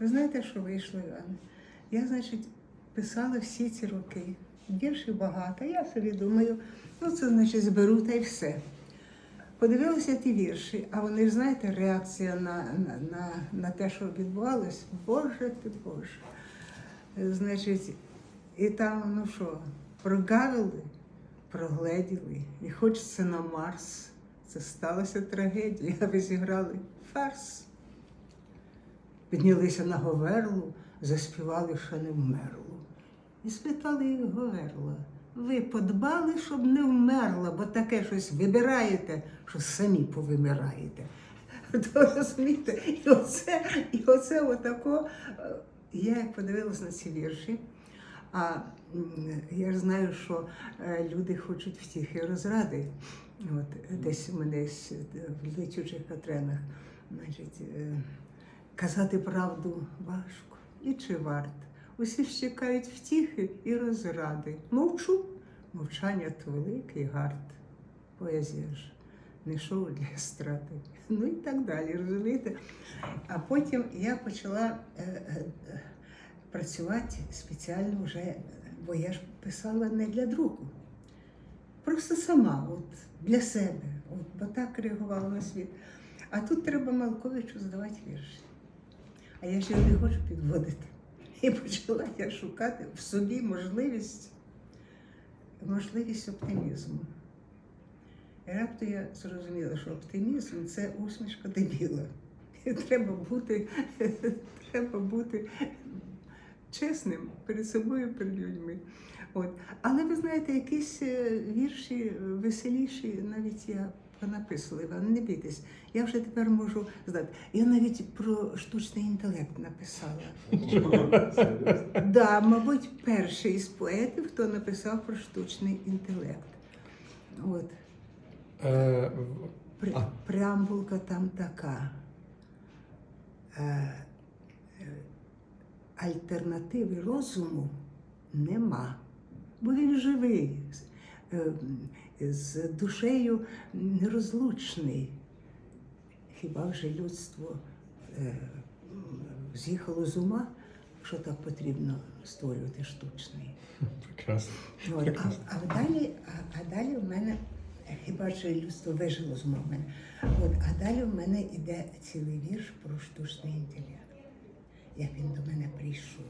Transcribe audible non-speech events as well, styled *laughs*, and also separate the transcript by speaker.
Speaker 1: Ви знаєте, що вийшло, Іване? Я, значить, писала всі ці роки. Віршів багато. Я собі думаю, ну це значить зберу та й все. Подивилася ті вірші, а вони ж знаєте, реакція на, на, на, на те, що відбувалось, Боже ти Боже. Значить, і там, ну що, прогавили, прогледіли, і хочеться на Марс. Це сталася трагедія, ви зіграли фарс. Піднялися на Говерлу, заспівали, що не вмерло. І спитали Говерла, ви подбали, щоб не вмерла, бо таке щось вибираєте, що самі повимираєте. *laughs* То розумієте, і оце, і оце отако. е, Я як подивилась на ці вірші, а я ж знаю, що е, люди хочуть втіхи розради. От десь у мене в летючих катренах, значить, е, казати правду важко і чи варт. Усі ж чекають втіхи і розради. Мовчу, мовчання то великий гард. Поезія ж не шоу для страти. Ну і так далі, розумієте? А потім я почала е, е, працювати спеціально вже, бо я ж писала не для друку. Просто сама, от для себе, от, бо так реагувала на світ. А тут треба Малковичу здавати вірші. А я його не хочу підводити. І почала я шукати в собі можливість, можливість оптимізму. І раптом я зрозуміла, що оптимізм це усмішка дебіла. І треба бути, треба бути чесним перед собою, перед людьми. От. Але ви знаєте, якісь е, вірші е, веселіші, навіть я понаписувала, Іван, не бійтесь. Я вже тепер можу здати. Я навіть про штучний інтелект написала. Да, мабуть, перший із поетів, хто написав про штучний інтелект. От.
Speaker 2: Е.
Speaker 1: Преамбулка там така. Е, е, Альтернативи розуму нема, бо він живий, з- е, душею нерозлучний. Хіба вже людство е, з'їхало з ума, що так потрібно створювати штучний?
Speaker 2: прекрасно.
Speaker 1: От, а, а далі, а, а далі в мене, хіба що людство вижило з ума в мене. От, а далі в мене йде цілий вірш про штучний інтелект. Як він до мене прийшов.